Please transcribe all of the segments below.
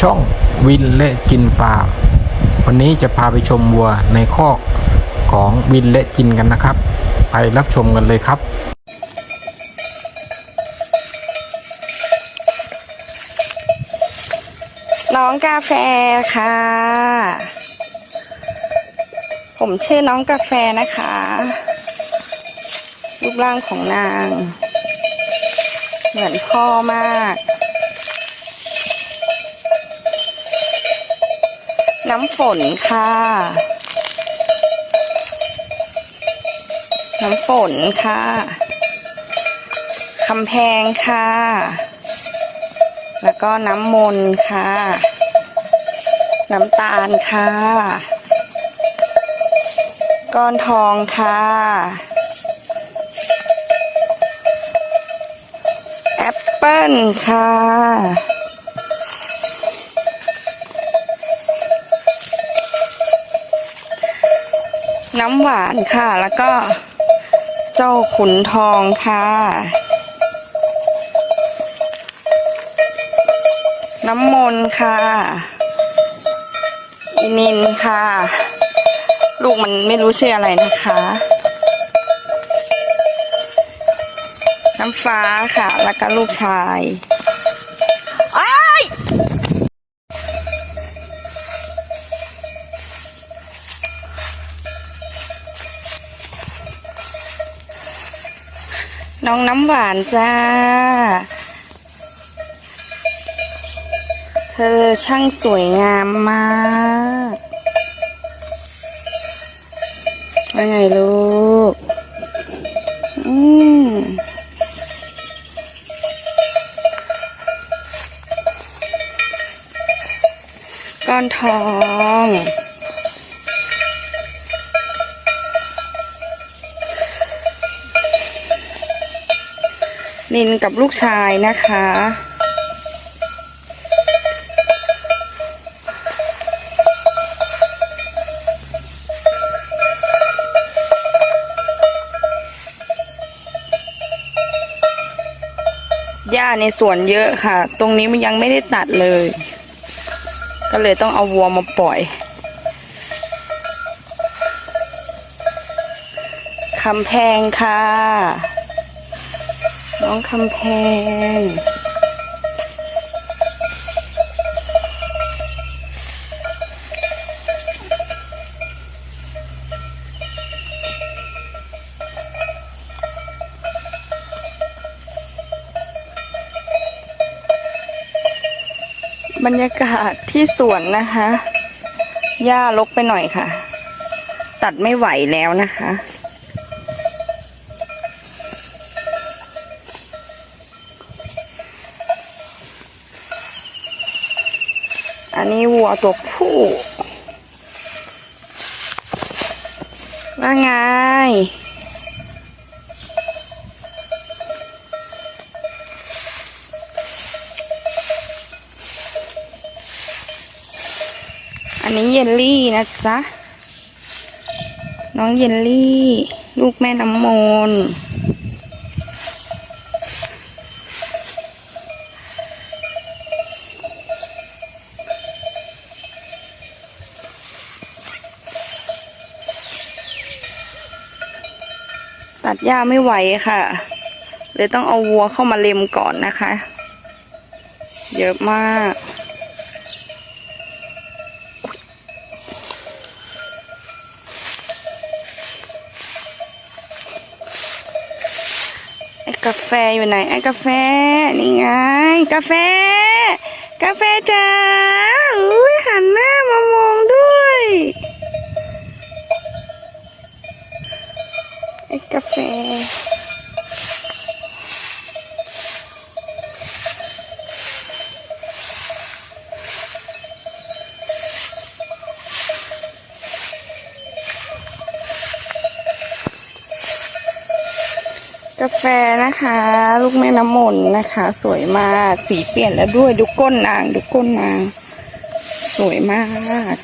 ช่องวินและจินฟาร์มวันนี้จะพาไปชมวัวในคอกของวินและจินกันนะครับ ไปรับชมกันเลยครับน้องกาแฟค่ะ ผมชื่อน้องกาแฟนะคะ รูปร่างของนาง เหมือนพ่อมาก น้ำฝนค่ะ น้ำฝนค่ะคำแพงค่ะ แล้วก็น้ำมนค่ะ น้ำตาลค่ะ ก้อนทองค่ะแอปเปิ้ลค่ะ น้ำหวานค่ะ แล้วก็เจ้าขุนทองค่ะ น้ำมนต์ค่ะ อินินค่ะ ลูกมันไม่รู้ชื่ออะไรนะคะ น้ำฟ้าค่ะ แล้วก็ลูกชาย น้องน้ำหวานจ้า เธอช่างสวยงามมากว่าไงลูก อืมก้อนทอง นินกับลูกชายนะคะ หญ้าในสวนเยอะค่ะ ตรงนี้มันยังไม่ได้ตัดเลย ก็เลยต้องเอาวัวมาปล่อยคำแพงค่ะ น้องคำแพง บรรยากาศที่สวนนะคะ หญ้ารกไปหน่อยค่ะ ตัดไม่ไหวแล้วนะคะ อันนี้วัวตัวผู้ว่าไง อันนี้เยลลี่นะจ๊ะ น้องเยลลี่ ลูกแม่น้ำมนต์ ตัดหญ้าไม่ไหวค่ะ เลยต้องเอาวัวเข้ามาเล็มก่อนนะคะ เยอะมาก ไอ้กาแฟอยู่ไหน ไอ้กาแฟ นี่ไง กาแฟ กาแฟจ้าอุ้ยหันหน้ามามองด้วย ไอ้กาแฟ กาแฟนะคะ ลูกแม่น้ำมนต์นะคะ สวยมากสีเปลี่ยนแล้วด้วยดูก้นนางดูก้นนาง สวยมาก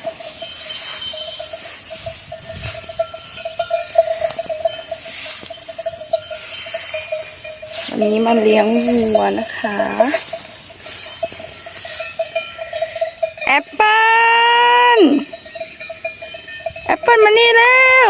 วันนี้มาเลี้ยงวัวนะคะ แอปเปิ้ลแอปเปิ้ลมานี่แล้ว